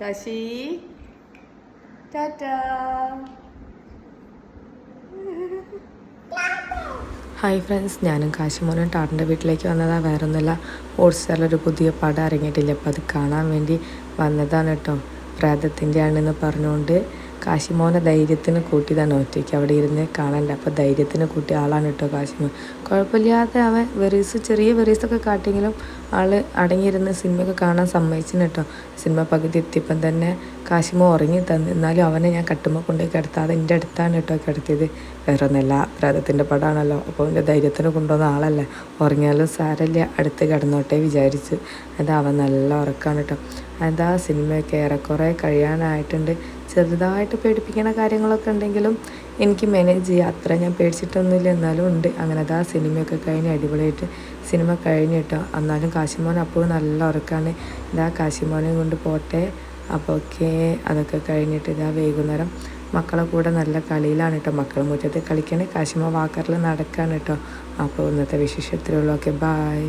Kashi Tata hi friends ഞാനും കാശിമോനും ടാറിന്റെ വീട്ടിലേക്ക് വന്നതാണ് വേറെ ഒന്നുമില്ല ഹോട്ട്സ്റ്റാറിലൊരു പുതിയ പടം ഇറങ്ങിയിട്ടില്ല. അപ്പോൾ അത് കാണാൻ വേണ്ടി വന്നതാണ് കേട്ടോ. പ്രേതത്തിന്റെ ആണെന്ന് പറഞ്ഞുകൊണ്ട് കാശിമോനെ ധൈര്യത്തിന് കൂട്ടിയതാണ് ഒറ്റയ്ക്ക് അവിടെ ഇരുന്ന് കാണണ്ട? അപ്പോൾ ധൈര്യത്തിന് കൂട്ടിയ ആളാണ് കേട്ടോ കാശിമോൻ കുഴപ്പമില്ലാതെ അവൻ വെറീസ് ചെറിയ വെറീസൊക്കെ കാട്ടിയെങ്കിലും ആൾ അടങ്ങിയിരുന്ന് സിനിമയൊക്കെ കാണാൻ സമ്മതിച്ചിന് കേട്ടോ. സിനിമ പകുതി എത്തിയപ്പം തന്നെ കാശിമോ ഉറങ്ങി തന്നു. എന്നാലും അവനെ ഞാൻ കട്ടുമ്പോൾ കൊണ്ടുപോയി കിടത്താതെ എന്റെ അടുത്താണ് കേട്ടോ കിടത്തിയത്. വേറെ ഒന്നല്ല പ്രാതത്തിന്റെ പടമാണല്ലോ അപ്പോൾ എന്റെ ധൈര്യത്തിന് കൊണ്ടുവന്ന ആളല്ലേ. ഉറങ്ങിയാലും സാരല്ല അടുത്ത് കിടന്നോട്ടെ വിചാരിച്ച്. അത് അവൻ നല്ല ഉറക്കമാണ് കേട്ടോ. അതാ സിനിമയൊക്കെ ഏറെക്കുറെ കഴിയാനായിട്ടുണ്ട്. ചെറുതായിട്ട് പേടിപ്പിക്കുന്ന കാര്യങ്ങളൊക്കെ ഉണ്ടെങ്കിലും എനിക്ക് മാനേജ് ചെയ്യാം. അത്ര ഞാൻ പേടിച്ചിട്ടൊന്നുമില്ല. എന്നാലും ഉണ്ട്. അങ്ങനെ അതാ സിനിമയൊക്കെ കഴിഞ്ഞ് അടിപൊളിയായിട്ട് സിനിമ കഴിഞ്ഞിട്ടോ എന്നാലും കാശിമോൻ അപ്പോൾ നല്ല ഉറക്കമാണ് ഇതാ കാശിമോനെ കൊണ്ട് പോട്ടെ. അപ്പോൾ ഓക്കെ അതൊക്കെ കഴിഞ്ഞിട്ട് ഇതാ വൈകുന്നേരം മക്കളെ കൂടെ നല്ല കളിയിലാണ് കേട്ടോ. മക്കൾ മുറ്റത്ത് കളിക്കണേ. കാശിമോ വാക്കറിൽ നടക്കാണ് കേട്ടോ. അപ്പോൾ ഇന്നത്തെ വിശേഷത്തിലുള്ള ഓക്കെ ബായ്